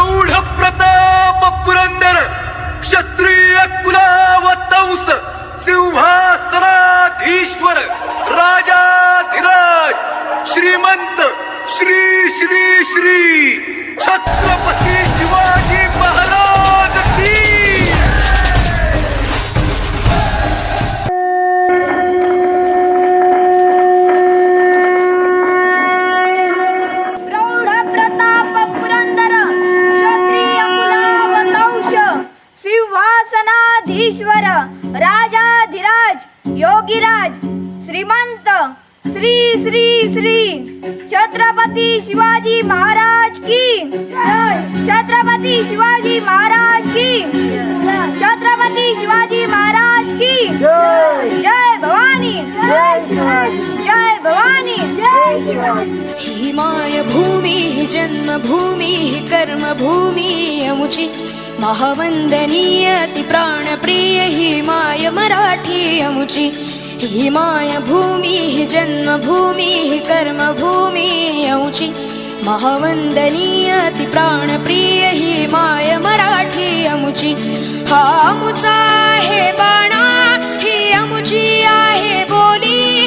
प्रौढ प्रताप पुरंदर क्षत्रिय कुलावतंस सिंहासनाधीश्वर राजाधिरा राजा राजाधिराज योगीराज श्रीमंत श्री श्री श्री छत्रपती शिवाजी महाराज की छत्रपती शिवाजी महाराज की छत्रपती ही माय भूमी ही जन्मभूमी ही कर्मभूमी अमुची महावंदनीय ती प्राणप्रिय ही माय मराठी अमुची ही माय भूमी ही जन्मभूमी ही कर्मभूमी अमुची महावंदनीय ती प्राणप्रिय ही माय मराठी अमुची हा अमुचा आहे बाणा ही अमुची आहे बोली.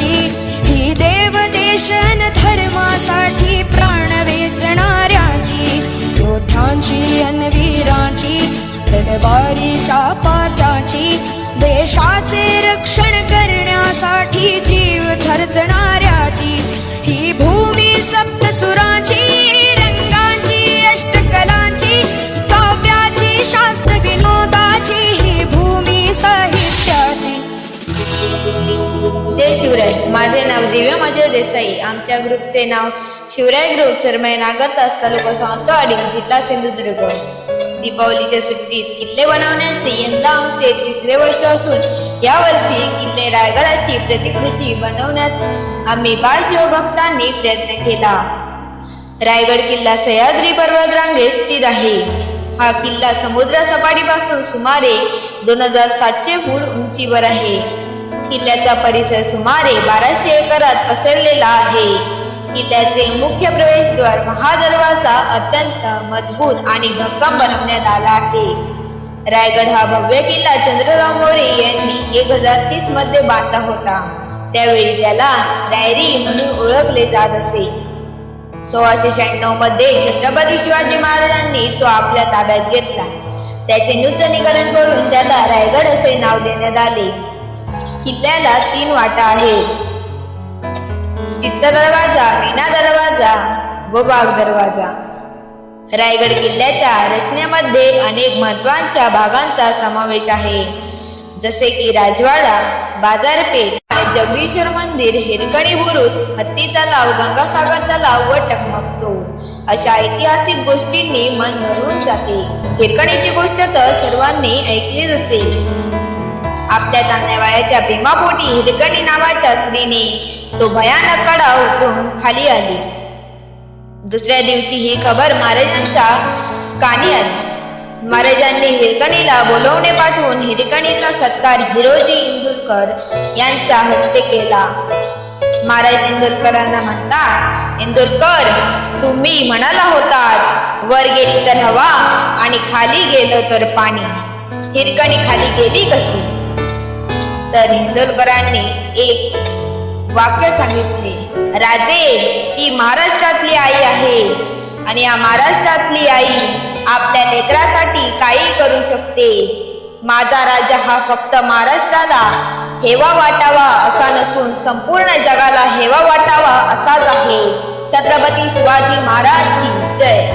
तलवारीच्या पात्याची देशाचे रक्षण करण्यासाठी जीव थरचणाऱ्याची ही भूमी सप्तसुराची रंगांची अष्टकलांची काव्याची शास्त्र विनोदाची ही भूमी साहित्याची. जय शिवराय. माझे नाव दिव्य मजय देसाई. आमच्या ग्रुपचे नाव शिवराय ग्रुप सरमय नागरतास तालुका सावंतवाडी जिल्हा सिंधुदुर्ग. दीपावलीच्या सुट्टीत किल्ले बनवण्याचे यंदा आमचे तिसरे वर्ष असून या वर्षी किल्ले रायगडाची प्रतिकृती बनवण्यात आम्ही बाल शिवभक्तांनी प्रयत्न केला. रायगड किल्ला सह्याद्री पर्वत रांगे स्थित आहे. हा किल्ला समुद्र सपाटीपासून सुमारे दोन हजार सातशे फूट उंचीवर आहे. किल्ल्याचा परिसर सुमारे बाराशे एकरात पसरलेला आहे. किल्ल्याचे मुख्य प्रवेशद्वार महादरवाजा अत्यंत मजबूत आणि भक्कम बनवण्यात आला आहे. रायगड हा भव्य किल्ला चंद्रराव मोरे यांनी एक हजार तीसमध्ये बांधला होता. त्यावेळी त्याला डायरी म्हणून ओळखले जात असे. सोळाशे शहाण्णवमध्ये छत्रपती शिवाजी महाराजांनी तो आपल्या ताब्यात घेतला. त्याचे नूतनीकरण करून त्याला रायगड असे नाव देण्यात आले. किल्ल्याला तीन वाटा आहेत. चित्त दरवाजा मीना दरवाजा. व बाग दरवाजा रायगड किल्ल्याच्या रचनेमध्ये अनेक महत्त्वाच्या भागांचा समावेश आहे. जसे की राजवाडा बाजारपेठ जगदीश्वर मंदिर हिरकणी बुरुज हत्ती तलाव गंगासागर तलाव व टकमकतो अशा ऐतिहासिक गोष्टींनी मन भरून जाते. हिरकणीची गोष्ट तर सर्वांनी ऐकलीच असेल. आपल्या तांदळाच्या भीमापोटी हिरकणी नावाच्या स्त्रीने तो भयानक कडा उठून खाली आली. दुसऱ्या दिवशी ही खबर महाराजांच्या कानी आली. महाराजांनी हिरकणीला बोलवणे पाठवून हिरकणीचा सत्कार हिरोजी इंदुरकर यांच्या हस्ते केला. महाराज इंदुरकरांना म्हणतात इंदुरकर तुम्ही म्हणाला होतात वर गेली तर हवा आणि खाली गेलं तर पाणी. हिरकणी खाली गेली कशी? तर इंदोरकरांनी एक वाक्य सांगितले. राजे ती महाराष्ट्रातली आई आहे. आणि या महाराष्ट्रातली आई आपल्या लेकरासाठी काही करू शकते. माझा राजा हा फक्त महाराष्ट्राला हेवा वाटावा असा नसून संपूर्ण जगाला हेवा वाटावा असाच आहे. छत्रपती शिवाजी महाराज की जय.